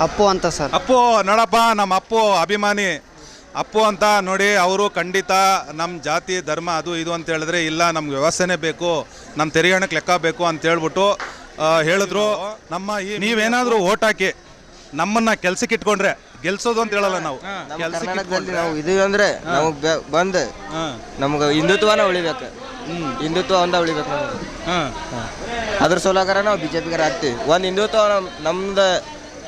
ಅಪ್ಪು ಅಂತ ಸರ್. ಅಪ್ಪು ನೋಡಪ್ಪ ನಮ್ಮ ಅಪ್ಪು ಅಭಿಮಾನಿ. ಅಪ್ಪು ಅಂತ ನೋಡಿ ಅವರು ಖಂಡಿತ ನಮ್ಮ ಜಾತಿ ಧರ್ಮ ಅದು ಇದು ಅಂತ ಹೇಳಿದ್ರೆ ಇಲ್ಲ ನಮ್ಗೆ ವ್ಯವಸ್ಥೆನೇ ಬೇಕು ನಮ್ಮ ತೆರಿಗೆ ಹಣಕ್ಕೆ ಲೆಕ್ಕ ಬೇಕು ಅಂತ ಹೇಳ್ಬಿಟ್ಟು ಆ, ಹೇಳಿದ್ರು. ನಮ್ಮ ಈ ನೀವೇನಾದರೂ ಓಟ್ ಹಾಕಿ ನಮ್ಮನ್ನ ಕೆಲ್ಸಕ್ಕೆ ಇಟ್ಕೊಂಡ್ರೆ ಗೆಲ್ಸೋದು ಅಂತ ಹೇಳಲ್ಲ ನಾವು. ಕೆಲ್ಸಕ್ಕೆ ನಾವು ಇದೀವಿ ಅಂದ್ರೆ ನಾವು ಬಂದು ಹಾಂ. ನಮ್ಗೆ ಹಿಂದುತ್ವನ ಉಳಿಬೇಕು. ಹಿಂದುತ್ವ ಒಂದ ಉಳಿಬೇಕು ನಮ್ಗೆ. ಹಾಂ. ಅದ್ರ ಸೋಲಾಗಾರ ನಾವು ಬಿಜೆಪಿಗಾರ ಹಾಕ್ತಿವಿ ಒಂದು ಹಿಂದುತ್ವ ನಮ್ ನಮ್ದು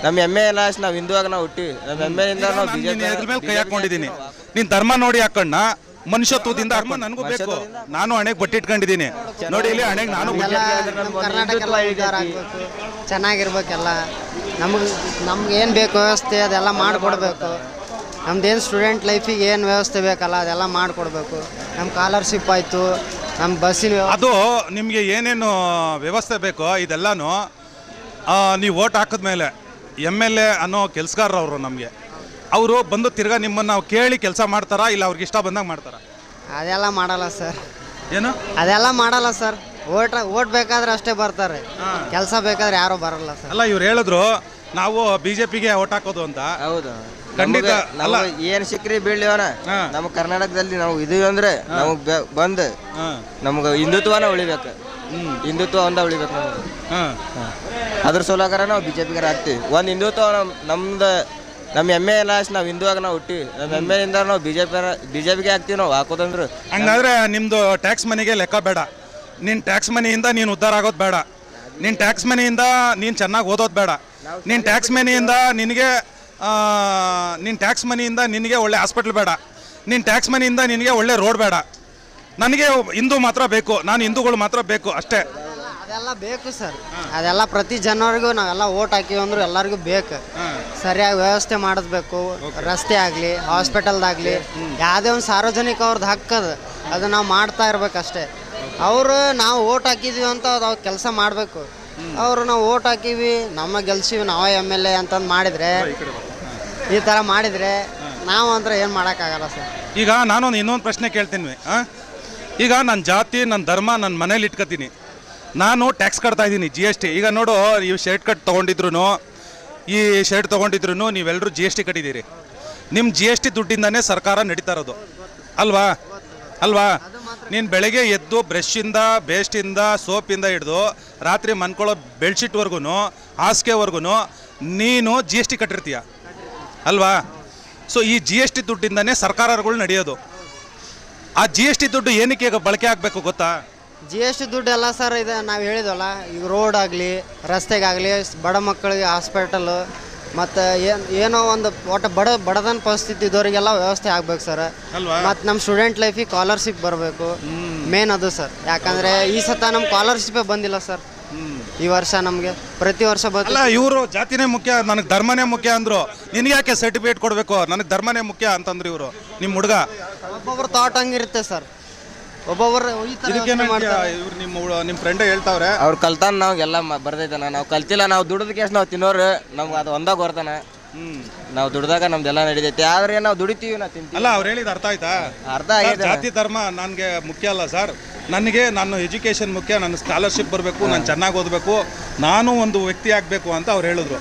ನಮ್ಮ ಎಮ್ಮೆ ಎಲ್ಲ ನಾವು ಹಿಂದುವಾಗ ನಾವು ಹುಟ್ಟಿ ನಮ್ಮ ಎಮ್ಮೆಯಿಂದ ನಾವು ಬಿಜೆಪಿ ಇದ್ರ ಮೇಲೆ ಕೈ ಹಾಕೊಂಡಿದ್ದೀನಿ ನೀನ್ ಧರ್ಮ ನೋಡಿ ಹಾಕಣ್ಣ ಮನುಷ್ಯತ್ವದಿಂದ ಹಾಕೊಂಡು ನನಗೂ ಬೇಕು. ನಾನು ಹಣೆಗೆ ಬಟ್ಟೆ ಇಟ್ಕೊಂಡಿದ್ದೀನಿ ನೋಡಿ ಇಲ್ಲಿ ಹಣೆಗೆ ನಾನು ಬಟ್ಟೆ ಎಲ್ಲ ಇಟ್ಕೊಂಡಿದ್ದೀನಿ. ನಮ್ಮ ಕರ್ನಾಟಕ ಎಲ್ಲ ಉದ್ಧಾರ ಆಗ್ಬೇಕು. ಚೆನ್ನಾಗಿರ್ಬೇಕೆಲ್ಲ. ನಮಗೆ ನಮ್ಗೆ ಏನು ಬೇಕು ವ್ಯವಸ್ಥೆ ಅದೆಲ್ಲ ಮಾಡಿಕೊಡ್ಬೇಕು. ನಮ್ದೇನು ಸ್ಟೂಡೆಂಟ್ ಲೈಫಿಗೆ ಏನು ವ್ಯವಸ್ಥೆ ಬೇಕಲ್ಲ ಅದೆಲ್ಲ ಮಾಡಿಕೊಡ್ಬೇಕು. ನಮ್ಮ ಸ್ಕಾಲರ್ಶಿಪ್ ಆಯಿತು ನಮ್ಮ ಬಸ್ಸಿನ ವ್ಯವಸ್ಥೆ ಅದು ನಿಮಗೆ ಏನೇನು ವ್ಯವಸ್ಥೆ ಬೇಕೋ ಇದೆಲ್ಲಾನು ನೀವು ಓಟ್ ಹಾಕಿದ್ಮೇಲೆ. ಎಂ ಎಲ್ ಎ ಅನ್ನೋ ಕೆಲಸಗಾರರವರು ಅವರು ನಮಗೆ. ಅವರು ಬಂದು ತಿರ್ಗಾ ನಿಮ್ಮನ್ನು ನಾವು ಕೇಳಿ ಕೆಲಸ ಮಾಡ್ತಾರಾ ಇಲ್ಲ ಅವ್ರಿಗೆ ಇಷ್ಟ ಬಂದಾಗ ಮಾಡ್ತಾರಾ? ಅದೆಲ್ಲ ಮಾಡಲ್ಲ ಸರ್. ಏನು? ಅದೆಲ್ಲ ಮಾಡಲ್ಲ ಸರ್. ಓಟ್ ಓಟ್ ಬೇಕಾದ್ರೆ ಅಷ್ಟೇ ಬರ್ತಾರೆ. ಕೆಲಸ ಬೇಕಾದ್ರೆ ಯಾರು ಬರಲ್ಲ ಸರ್. ಅಲ್ಲ ಇವ್ರು ಹೇಳಿದ್ರು ನಾವು ಬಿ ಜೆ ಪಿಗೆ ಓಟ್ ಹಾಕೋದು ಅಂತ. ಹೌದು. ಖಂಡಿತ, ಅಲ್ಲ. ಏನ್ ಸಿಕ್ರಿ ಬೀಳ್ಲಿವನ ಹಾ. ನಮ್ಮ ಕರ್ನಾಟಕದಲ್ಲಿ ನಾವು ಇದೀವಿ ಅಂದ್ರೆ ನಮಗ್ ಬಂದ್ ನಮ್ಗ ನಮ್ಗೆ ಹಿಂದುತ್ವನ ಉಳಿಬೇಕು. ಹಿಂದುತ್ವ ಒಂದ ಉಳಿಬೇಕು ನಮ್ಗೆ ಹಾಂ. ಅದ್ರ ಸೋಲಾಗರ ನಾವು ಬಿ ಜೆ ಪಿಗಾರ ಆಗ್ತೀವಿ ಒಂದು ಹಿಂದುತ್ವ ನಮ್ ನಮ್ದು ನಮ್ಮ ಎಮ್ಮೆ ಎಲ್ಲ ನಾವು ಹಿಂದುವಾಗ ನಾವು ಹುಟ್ಟಿವಿ ನಮ್ಮ ಎಮ್ಮೆಯಿಂದ ನಾವು B J P B J ಪಿಗೆ ಹಾಕ್ತೀವಿ ನಾವು ಹಾಕೋದಂದ್ರೆ ಹಂಗಾದ್ರೆ ನಿಮ್ದು ಟ್ಯಾಕ್ಸ್ ಮನಿಗೆ ಲೆಕ್ಕ ಬೇಡ. ನಿನ್ನ ಟ್ಯಾಕ್ಸ್ ಮನಿಯಿಂದ ನೀನು ಉದ್ಧಾರ ಆಗೋದು ಬೇಡ. ನಿನ್ನ ಟ್ಯಾಕ್ಸ್ ಮನಿಯಿಂದ ನೀನು ಚೆನ್ನಾಗಿ ಓದೋದು ಬೇಡ. ನಿನ್ನ ಟ್ಯಾಕ್ಸ್ ಮನಿಯಿಂದ ನಿನಗೆ ನಿನ್ನ ಟ್ಯಾಕ್ಸ್ ಮನಿಯಿಂದ ನಿನಗೆ ಒಳ್ಳೆ ಹಾಸ್ಪಿಟ್ಲ್ ಬೇಡ. ನಿನ್ನ ಟ್ಯಾಕ್ಸ್ ಮನಿಯಿಂದ ನಿನಗೆ ಒಳ್ಳೆ ರೋಡ್ ಬೇಡ. ನನಗೆ ಹಿಂದೂ ಮಾತ್ರ ಬೇಕು ನಾನು ಹಿಂದೂಗಳು ಮಾತ್ರ ಬೇಕು ಅಷ್ಟೇ. ಅದೆಲ್ಲ ಬೇಕು ಸರ್. ಅದೆಲ್ಲ ಪ್ರತಿ ಜನರಿಗೂ ನಾವೆಲ್ಲ ಓಟ್ ಹಾಕಿವಿ ಅಂದ್ರೆ ಎಲ್ಲರಿಗೂ ಬೇಕು. ಸರಿಯಾಗಿ ವ್ಯವಸ್ಥೆ ಮಾಡಿಸ್ಬೇಕು ರಸ್ತೆ ಆಗಲಿ ಹಾಸ್ಪಿಟಲ್ದಾಗಲಿ ಯಾವುದೇ ಒಂದು ಸಾರ್ವಜನಿಕ ಅವ್ರದ್ದು ಹಕ್ಕದು ಅದು. ನಾವು ಮಾಡ್ತಾ ಇರ್ಬೇಕಷ್ಟೇ. ಅವರು ನಾವು ಓಟ್ ಹಾಕಿದ್ವಿ ಅಂತ ಅದು ಅವ್ರು ಕೆಲಸ ಮಾಡಬೇಕು. ಅವರು ನಾವು ಓಟ್ ಹಾಕಿವಿ ನಮ್ಮ ಗೆಲ್ಸಿವಿ ನಾವೇ ಎಂ ಎಲ್ ಎ ಅಂತಂದು ಮಾಡಿದರೆ ಈ ಥರ ಮಾಡಿದರೆ ನಾವು ಅಂದ್ರೆ ಏನು ಮಾಡೋಕ್ಕಾಗಲ್ಲ ಸರ್. ಈಗ ನಾನೊಂದು ಇನ್ನೊಂದು ಪ್ರಶ್ನೆ ಕೇಳ್ತೀನಿ. ಆ? ಈಗ ನನ್ನ ಜಾತಿ ನನ್ನ ಧರ್ಮ ನನ್ನ ಮನೇಲಿ ಇಟ್ಕೋತೀನಿ. ನಾನು ಟ್ಯಾಕ್ಸ್ ಕಟ್ತಾ ಇದ್ದೀನಿ ಜಿ ಎಸ್ ಟಿ ಈಗ ನೋಡು, ಈ ಶರ್ಟ್ ಕಟ್ ತೊಗೊಂಡಿದ್ರು ಈ ಶರ್ಟ್ ತೊಗೊಂಡಿದ್ರು ನೀವೆಲ್ಲರೂ ಜಿ ಎಸ್ ಟಿ ಕಟ್ಟಿದ್ದೀರಿ. ನಿಮ್ಮ ಜಿ ಎಸ್ ಟಿ ದುಡ್ಡಿಂದನೇ ಸರ್ಕಾರ ನಡೀತಾ ಇರೋದು. ಅಲ್ವಾ? ಅಲ್ವಾ? ನೀನು ಬೆಳಗ್ಗೆ ಎದ್ದು ಬ್ರಷಿಂದ ಬೇಸ್ಟಿಂದ ಸೋಪಿಂದ ಹಿಡಿದು, ರಾತ್ರಿ ಮನ್ಕೊಳ್ಳೋ ಬೆಡ್ಶೀಟ್ವರೆಗೂ ಹಾಸಿಗೆವರೆಗೂ ನೀನು ಜಿ ಎಸ್ ಟಿ ಕಟ್ಟಿರ್ತೀಯ. ಅಲ್ವಾ? ಸೊ ಈ ಜಿ ಎಸ್ ಟಿ ದುಡ್ಡಿಂದನೇ ಸರ್ಕಾರಗಳು ನಡೆಯೋದು. ಆ ಜಿ ಎಸ್ ಟಿ ದುಡ್ಡು ಏನಕ್ಕೆ ಈಗ ಬಳಕೆ ಆಗಬೇಕು ಗೊತ್ತಾ? ಜಿ ಎಸ್ ಟಿ ದುಡ್ಡು ಎಲ್ಲ ಸರ್ ಇದು ನಾವು ಹೇಳಿದ್ವಲ್ಲ ಈಗ ರೋಡ್ ಆಗಲಿ ರಸ್ತೆಗಾಗಲಿ ಬಡ ಮಕ್ಕಳಿಗೆ ಹಾಸ್ಪಿಟಲು ಮತ್ತು ಏನು ಏನೋ ಒಂದು ಒಟ್ಟು ಬಡ ಬಡದನ ಪರಿಸ್ಥಿತಿ ಇದ್ದವರಿಗೆಲ್ಲ ವ್ಯವಸ್ಥೆ ಆಗ್ಬೇಕು ಸರ್. ಅಲ್ವಾ? ಮತ್ತು ನಮ್ಮ ಸ್ಟೂಡೆಂಟ್ ಲೈಫಿಗೆ ಸ್ಕಾಲರ್ಶಿಪ್ ಬರಬೇಕು. ಮೇನ್ ಅದು ಸರ್. ಯಾಕಂದರೆ ಈ ಸತ ನಮ್ಮ ಸ್ಕಾಲರ್ಶಿಪ್ಪೇ ಬಂದಿಲ್ಲ ಸರ್. ಈ ವರ್ಷ ನಮಗೆ ಪ್ರತಿ ವರ್ಷ ಅಲ್ಲ ಇವರು ಜಾತಿನೇ ಮುಖ್ಯ ನನಗೆ ಧರ್ಮನೇ ಮುಖ್ಯ ಅಂದರು. ನಿನಗೆ ಯಾಕೆ ಸರ್ಟಿಫಿಕೇಟ್ ಕೊಡಬೇಕು? ನನಗೆ ಧರ್ಮನೇ ಮುಖ್ಯ ಅಂತಂದ್ರು ಇವರು ನಿಮ್ಮ ಹುಡುಗ. ಒಬ್ಬೊಬ್ರು ಥಾಟ್ ಹಂಗಿರುತ್ತೆ ಸರ್ ಒಬ್ಬೊಬ್ಬರು ಈ ಥರ ಇದಕ್ಕೇನು ಯೋಚ್ನೆ ಮಾಡ್ತಾರೆ. ಇವ್ರು ನಿಮ್ಮ ನಿಮ್ಮ ಫ್ರೆಂಡೇ ಹೇಳ್ತಾವ್ರೆ? ಅವ್ರು ಕಲ್ತಾನ ನಾವು ಎಲ್ಲ ಬರ್ದೈತನ. ನಾವು ಕಲ್ತಿಲ್ಲ ನಾವು ದುಡ್ದ ಕೇಸ್ ನಾವು ತಿನ್ನೋರು ನಮ್ಗೆ ಅದು ಒಂದಾಗ ಬರ್ತಾನ. ಹ್ಮ್. ನಾವು ದುಡ್ದಾಗ ನಮ್ದೆಲ್ಲ ನಡೀತೈತಿ. ಆದ್ರೆ ನಾವು ದುಡಿತೀವಿ ನಾವು ತಿಂತೀವಿ. ಅಲ್ಲ ಅವ್ರು ಹೇಳಿದ ಅರ್ಥ ಆಯ್ತಾ? ಅರ್ಥ ಆಗಿದೆ. ಆಗೈತೆ ಜಾತಿ ಧರ್ಮ ನನಗೆ ಮುಖ್ಯ ಅಲ್ಲ ಸರ್. ನನಗೆ ನನ್ನ ಎಜುಕೇಷನ್ ಮುಖ್ಯ ನನ್ನ ಸ್ಕಾಲರ್ಶಿಪ್ ಬರಬೇಕು ನಾನು ಚೆನ್ನಾಗಿ ಓದಬೇಕು ನಾನು ಒಂದು ವ್ಯಕ್ತಿ ಆಗಬೇಕು ಅಂತ ಅವ್ರು ಹೇಳಿದ್ರು.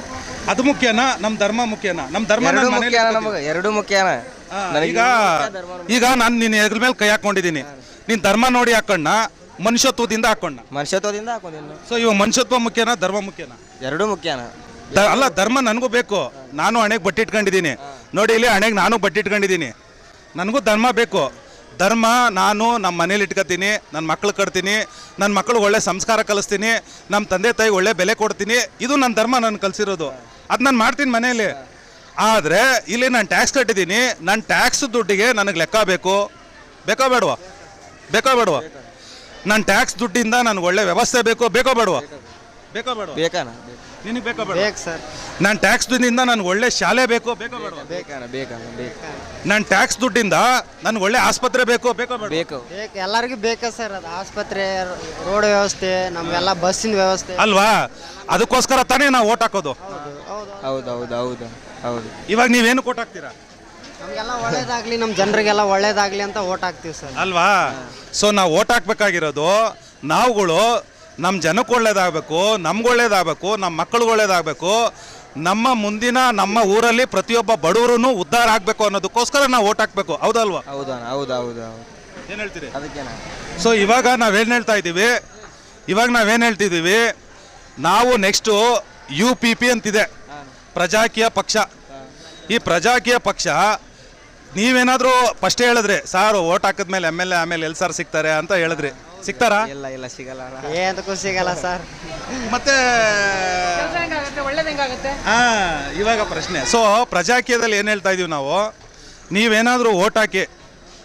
ಅದು ಮುಖ್ಯನಾ? ನಮ್ಮ ಧರ್ಮ ಮುಖ್ಯನಾ? ನಮ್ಮ ಧರ್ಮ ಎರಡು ನನ್ನ ಮನೇಲಿ ನಮಗೆ? ಎರಡು ಮುಖ್ಯನ? ಆ, ಈಗ ಈಗ ನಾನು ನಿನ್ನ ಎದ್ರ ಮೇಲೆ ಕೈ ಹಾಕೊಂಡಿದ್ದೀನಿ. ನೀನು ಧರ್ಮ ನೋಡಿ ಹಾಕೊಂಡ ಮನುಷ್ಯತ್ವದಿಂದ ಹಾಕೊಂಡ ಮನುಷ್ಯತ್ವದಿಂದ ಹಾಕೊಂಡಿಲ್ಲ ಸೊ ಇವಾಗ ಮನುಷ್ಯತ್ವ ಮುಖ್ಯನಾ ಧರ್ಮ ಮುಖ್ಯನಾ? ಎರಡು ಮುಖ್ಯನ? ದ- ಅಲ್ಲ ಧರ್ಮ ನನಗೂ ಬೇಕು. ನಾನು ಹಣೆಗೆ ಬಟ್ಟೆ ಇಟ್ಕೊಂಡಿದ್ದೀನಿ. ನೋಡಿ ಇಲ್ಲಿ ಹಣೆಗೆ ನಾನು ಬಟ್ಟಿ ಇಟ್ಕೊಂಡಿದ್ದೀನಿ. ನನಗೂ ಧರ್ಮ ಬೇಕು. ಧರ್ಮ ನಾನು ನಮ್ಮ ಮನೇಲಿ ಇಟ್ಕೊತೀನಿ ನನ್ನ ಮಕ್ಳು ಕಟ್ತೀನಿ ನನ್ನ ಮಕ್ಳಿಗೆ ಒಳ್ಳೆ ಸಂಸ್ಕಾರ ಕಲಿಸ್ತೀನಿ ನಮ್ಮ ತಂದೆ ತಾಯಿ ಒಳ್ಳೆ ಬೆಲೆ ಕೊಡ್ತೀನಿ, ಇದು ನನ್ನ ಧರ್ಮ ನಾನು ಕಲಿಸಿರೋದು. ಅದು ನಾನು ಮಾಡ್ತೀನಿ ಮನೆಯಲ್ಲಿ ಆದರೆ ಇಲ್ಲಿ ನಾನು ಟ್ಯಾಕ್ಸ್ ಕಟ್ಟಿದ್ದೀನಿ ನನ್ನ ಟ್ಯಾಕ್ಸ್ ದುಡ್ಡಿಗೆ ನನಗೆ ಲೆಕ್ಕ ಬೇಕು. ಬೇಕೋ ಬೇಡವಾ? ಬೇಕೋ ಬೇಡವಾ? ನನ್ನ ಟ್ಯಾಕ್ಸ್ ದುಡ್ಡಿಂದ ನನಗೆ ಒಳ್ಳೆ ವ್ಯವಸ್ಥೆ ಬೇಕು, ಬೇಕೋ ಬೇಡವಾ? ಬೇಕೋ ಬೇಡವಾ? ಬೇಕನ? ನಿನಗೆ ಬೇಕೋ ಬೇಡ? ಬೇಕು ಸರ್. ನಾನು ಟ್ಯಾಕ್ಸ್ ದುಡ್ಡಿಂದ ನನಗೆ ಒಳ್ಳೆ ಶಾಲೆ ಬೇಕೋ ಬೇಕೋ ಬೇಡ ಬೇಕಾ ನಾನು ಟ್ಯಾಕ್ಸ್ ದುಡ್ಡಿಂದ ನನಗೆ ಒಳ್ಳೆ ಆಸ್ಪತ್ರೆ ಬೇಕೋ ಬೇಕೋ ಬೇಡ ಬೇಕು. ಬೇಕು. ಎಲ್ಲರಿಗೂ ಬೇಕಾ ಸರ್ ಅದು? ಆಸ್ಪತ್ರೆ ರೋಡ್ ವ್ಯವಸ್ಥೆ ನಮಗೆಲ್ಲ ಬಸ್ಸಿನ ವ್ಯವಸ್ಥೆ. ಅಲ್ವಾ? ಅದಕ್ಕೋಸ್ಕರ ತಾನೇ ನಾವು ಓಟ್ ಹಾಕೋದು. ಹೌದು ಹೌದು ಹೌದು ಹೌದು ಹೌದು. ಹೌದು ಇವಾಗ ನೀವೇನು ಕೋಟ್ ಹಾಕ್ತೀರಾ? ನಮಗೆಲ್ಲ ಒಳ್ಳೇದಾಗ್ಲಿ ನಮ್ಮ ಜನರಿಗೆಲ್ಲ ಒಳ್ಳೇದಾಗ್ಲಿ ಅಂತ ಓಟ್ ಹಾಕ್ತೀವಿ ಸರ್. ಅಲ್ವಾ? ಸೊ ನಾವು ಓಟ್ ಹಾಕ್ಬೇಕಾಗಿರೋದು ನಾವುಗಳು ನಮ್ಮ ಜನಕ್ಕೆ ಒಳ್ಳೇದಾಗಬೇಕು ನಮ್ಗೆ ಒಳ್ಳೇದಾಗಬೇಕು ನಮ್ಮ ಮಕ್ಕಳಿಗೆ ಒಳ್ಳೇದಾಗಬೇಕು. ನಮ್ಮ ಮುಂದಿನ ನಮ್ಮ ಊರಲ್ಲಿ ಪ್ರತಿಯೊಬ್ಬ ಬಡವರು ಉದ್ಧಾರ ಆಗಬೇಕು ಅನ್ನೋದಕ್ಕೋಸ್ಕರ ನಾವು ಓಟ್ ಹಾಕಬೇಕು. ಹೌದಲ್ವಾ? ಹೌದಾ? ಹೌದು ಹೌದು ಹೌದು. ಏನು ಹೇಳ್ತೀರಿ? ಅದಕ್ಕೆ ಸೊ ಇವಾಗ ನಾವೇನು ಹೇಳ್ತಾ ಇದ್ದೀವಿ? ಇವಾಗ ನಾವೇನು ಹೇಳ್ತಿದ್ದೀವಿ ನಾವು ನೆಕ್ಸ್ಟು ಯು ಪಿ ಪಿ ಅಂತಿದೆ. ಪ್ರಜಾಕೀಯ ಪಕ್ಷ. ಈ ಪ್ರಜಾಕೀಯ ಪಕ್ಷ ನೀವೇನಾದರೂ ಫಸ್ಟೇ ಹೇಳಿದ್ರಿ ಸಾರು ಓಟ್ ಹಾಕಿದ್ಮೇಲೆ ಎಂ ಎಲ್ ಎ ಆಮೇಲೆ ಎಲ್ಲಿ ಸರ್ ಸಿಗ್ತಾರೆ ಅಂತ ಹೇಳಿದ್ರಿ. ಸಿಗ್ತಾರಾ? ಇಲ್ಲ ಇಲ್ಲ ಸಿಗಲ್ಲ ಏನಕ್ಕೂ ಸಿಗಲ್ಲ ಸರ್. ಮತ್ತೆ ಹಾ ಇವಾಗ ಪ್ರಶ್ನೆ. ಸೊ ಪ್ರಜಾಕೀಯದಲ್ಲಿ ಏನು ಹೇಳ್ತಾ ಇದೀವಿ ನಾವು? ನೀವೇನಾದರೂ ಓಟ್ ಹಾಕಿ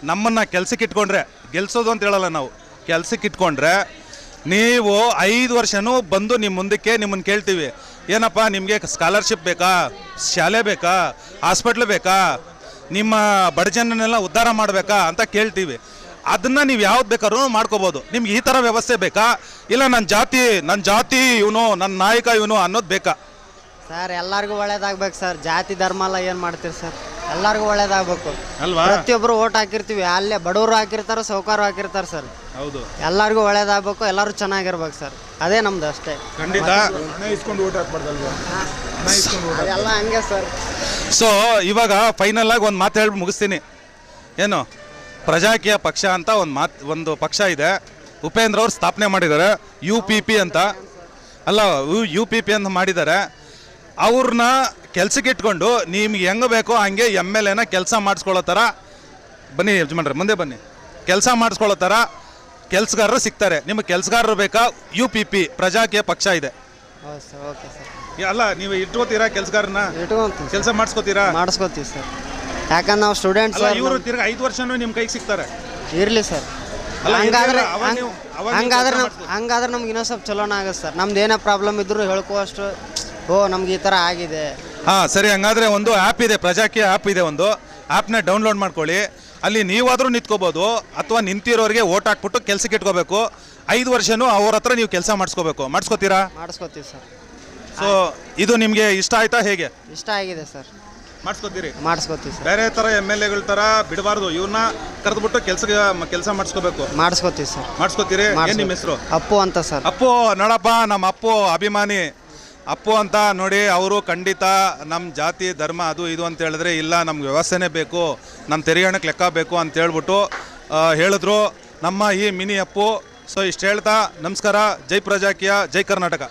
ನಮ್ಮನ್ನ ಕೆಲ್ಸಕ್ಕೆ ಇಟ್ಕೊಂಡ್ರೆ ಗೆಲ್ಸೋದು ಅಂತ ಹೇಳಲ್ಲ ನಾವು. ಕೆಲ್ಸಕ್ಕೆ ಇಟ್ಕೊಂಡ್ರೆ ನೀವು ಐದು ವರ್ಷನೂ ಬಂದು ನಿಮ್ಮ ಮುಂದಕ್ಕೆ ನಿಮ್ಮನ್ನು ಕೇಳ್ತೀವಿ. ಏನಪ್ಪ ನಿಮಗೆ ಸ್ಕಾಲರ್ಶಿಪ್ ಬೇಕಾ? ಶಾಲೆ ಬೇಕಾ? ಹಾಸ್ಪಿಟ್ಲ್ ಬೇಕಾ? ನಿಮ್ಮ ಬಡಜನನ್ನೆಲ್ಲ ಜನನೆಲ್ಲ ಉದ್ಧಾರ ಮಾಡಬೇಕಾ ಅಂತ ಕೇಳ್ತೀವಿ. ಅದನ್ನ ನೀವು ಯಾವ್ದು ಬೇಕಾದ್ರೂ ಮಾಡ್ಕೋಬೋದು. ನಿಮ್ಗೆ ಈ ಥರ ವ್ಯವಸ್ಥೆ ಬೇಕಾ? ಇಲ್ಲ ನನ್ನ ಜಾತಿ ನನ್ನ ಜಾತಿ ಇವನು ನನ್ನ ನಾಯಕ ಇವನು ಅನ್ನೋದು ಬೇಕಾ? ಸರ್ ಎಲ್ಲರಿಗೂ ಒಳ್ಳೇದಾಗ್ಬೇಕು ಸರ್. ಜಾತಿ ಧರ್ಮ ಎಲ್ಲ ಏನು ಮಾಡ್ತೀರಿ ಸರ್? ಎಲ್ಲರಿಗೂ ಒಳ್ಳೇದಾಗ್ಬೇಕು. ಅಲ್ವಾ? ಪ್ರತಿಯೊಬ್ಬರು ಓಟ್ ಹಾಕಿರ್ತೀವಿ. ಅಲ್ಲೇ ಬಡವರು ಹಾಕಿರ್ತಾರೆ ಸೌಕಾರು ಹಾಕಿರ್ತಾರೆ ಸರ್. ಹೌದು. ಎಲ್ಲರಿಗೂ ಒಳ್ಳೇದಾಗಬೇಕು. ಎಲ್ಲರೂ ಚೆನ್ನಾಗಿರ್ಬೇಕು ಸರ್. ಅದೇ ನಮ್ದು ಅಷ್ಟೇ. ಖಂಡಿತ. ಎಲ್ಲ ಹಂಗೆ ಸರ್. ಸೊ ಇವಾಗ ಫೈನಲ್ ಆಗಿ ಒಂದು ಮಾತು ಹೇಳಿ ಮುಗಿಸ್ತೀನಿ. ಏನು? ಪ್ರಜಾಕೀಯ ಪಕ್ಷ ಅಂತ ಒಂದು ಮಾತು ಒಂದು ಪಕ್ಷ ಇದೆ. ಉಪೇಂದ್ರ ಅವ್ರು ಸ್ಥಾಪನೆ ಮಾಡಿದ್ದಾರೆ. ಯು ಪಿ ಪಿ ಅಂತ. ಅಲ್ಲ ಯು ಪಿ ಪಿ ಅಂತ ಮಾಡಿದ್ದಾರೆ. ಅವ್ರನ್ನ ಕೆಲ್ಸಕ್ಕೆ ಇಟ್ಕೊಂಡು ನಿಮ್ಗೆ ಹೆಂಗೆ ಬೇಕೋ ಹಂಗೆ ಎಂ ಎಲ್ ಎನ ಕೆಲಸ ಮಾಡಿಸ್ಕೊಳ್ಳೋ ಥರ ಬನ್ನಿ ಯಜಮಾನ್ರೆ ಮುಂದೆ ಬನ್ನಿ. ಕೆಲಸ ಮಾಡಿಸ್ಕೊಳ್ಳೋ ಥರ ಕೆಲಸಗಾರರು ಸಿಗ್ತಾರೆ. ನಿಮಗೆ ಕೆಲಸಗಾರರು ಬೇಕಾ? ಯು ಪಿ ಪಿ ಪ್ರಜಾಕೀಯ ಪಕ್ಷ ಇದೆ. ಅಲ್ಲ ನೀವು ಇಟ್ಕೋತೀರಾ ಕೆಲಸಗಾರನ ಕೆಲಸ ಮಾಡಿಸ್ಕೋತೀರಾ? ಮಾಡಿಸ್ಕೋತೀವಿ ಸರ್. ಯಾಕಂದ್ರೆ ನಾವು ಸ್ಟೂಡೆಂಟ್ಸ್ ಅಲ್ಲ ಇವರು ತಿರ್ಗಿ ಐದು ವರ್ಷನೂ ನಿಮ್ಮ ಕೈಗೆ ಸಿಗ್ತಾರೆ. ಇರಲಿ ಸರ್. ಅಲ್ಲ, ಹಂಗಾದ್ರೆ ಇರ್ಲಿಲ್ಲ, ಅವಾಗ ನೀವು- ಅವಾಗ ನೀವು ಹಂಗಾದ್ರೆ ಕೆಲ್ಸ ನಮ್- ಹಂಗಾದ್ರೆ ನಮ್ಗೆ ಇನ್ನೊಂದು ಸ್ವಲ್ಪ ಚಲೋನ ಆಗುತ್ತೆ ಸರ್. ನಮ್ದು ಏನೋ ಪ್ರಾಬ್ಲಮ್ ಇದ್ರೂ ಹೇಳ್ಕೋವಷ್ಟು ಓ ನಮ್ಗೆ ಈ ಥರ ಆಗಿದೆ. ಹಾ ಸರಿ ಹಂಗಾದ್ರೆ ಒಂದು ಆ್ಯಪ್ ಇದೆ ಪ್ರಜಾಕೀಯ ಆ್ಯಪ್ ಇದೆ ಒಂದು. ಆ್ಯಪ್ನ ಡೌನ್ಲೋಡ್ ಮಾಡ್ಕೊಳ್ಳಿ. ಅಲ್ಲಿ ನೀವಾದರೂ ನಿಂತ್ಕೋಬೋದು ಅಥವಾ ನಿಂತಿರೋರಿಗೆ ಓಟ್ ಹಾಕ್ಬಿಟ್ಟು ಕೆಲ್ಸಕ್ಕೆ ಇಟ್ಕೋಬೇಕು. ಐದು ವರ್ಷನೂ ಅವ್ರ ಹತ್ರ ನೀವು ಕೆಲಸ ಮಾಡಿಸ್ಕೋಬೇಕು. ಮಾಡಿಸ್ಕೋತೀರಾ? ಮಾಡಿಸ್ಕೋತೀವಿ ಸರ್. ಸೊ ಇದು ನಿಮಗೆ ಇಷ್ಟ ಆಯ್ತಾ ಹೇಗೆ? ಇಷ್ಟ ಆಗಿದೆ ಸರ್. ಮಾಡಿಸ್ಕೋತೀರಿ? ಮಾಡಿಸ್ಕೋತೀವಿ ಸರ್. ಬೇರೆ ಥರ ಎಂ ಎಲ್ ಎಗಳ ಥರ ಬಿಡಬಾರ್ದು. ಇವ್ರನ್ನ ಕರೆದ್ಬಿಟ್ಟು ಕೆಲ್ಸಕ್ಕೆ ಕೆಲಸ ಮಾಡಿಸ್ಕೋಬೇಕು. ಮಾಡಿಸ್ಕೋತೀವಿ ಸರ್. ಮಾಡಿಸ್ಕೋತೀರಿ? ಏನು ನಿಮ್ಮ ಹೆಸರು? ಅಪ್ಪು ಅಂತ ಸರ್. ಅಪ್ಪು ನೋಡಪ್ಪ ನಮ್ಮ ಅಪ್ಪು ಅಭಿಮಾನಿ. ಅಪ್ಪು ಅಂತ ನೋಡಿ ಅವರು ಖಂಡಿತ ನಮ್ಮ ಜಾತಿ ಧರ್ಮ ಅದು ಇದು ಅಂತ ಹೇಳಿದ್ರೆ ಇಲ್ಲ ನಮ್ಗೆ ವ್ಯವಸ್ಥೆನೇ ಬೇಕು ನಮ್ಮ ತೆರಿಗೆ ಹಣಕ್ಕೆ ಲೆಕ್ಕ ಬೇಕು ಅಂತ ಹೇಳ್ಬಿಟ್ಟು ಹೇಳಿದ್ರು ನಮ್ಮ ಈ ಮಿನಿ ಅಪ್ಪು. ಸೊ ಇಷ್ಟು ಹೇಳ್ತಾ ನಮಸ್ಕಾರ. ಜೈ ಪ್ರಜಾಕೀಯ ಜೈ ಕರ್ನಾಟಕ.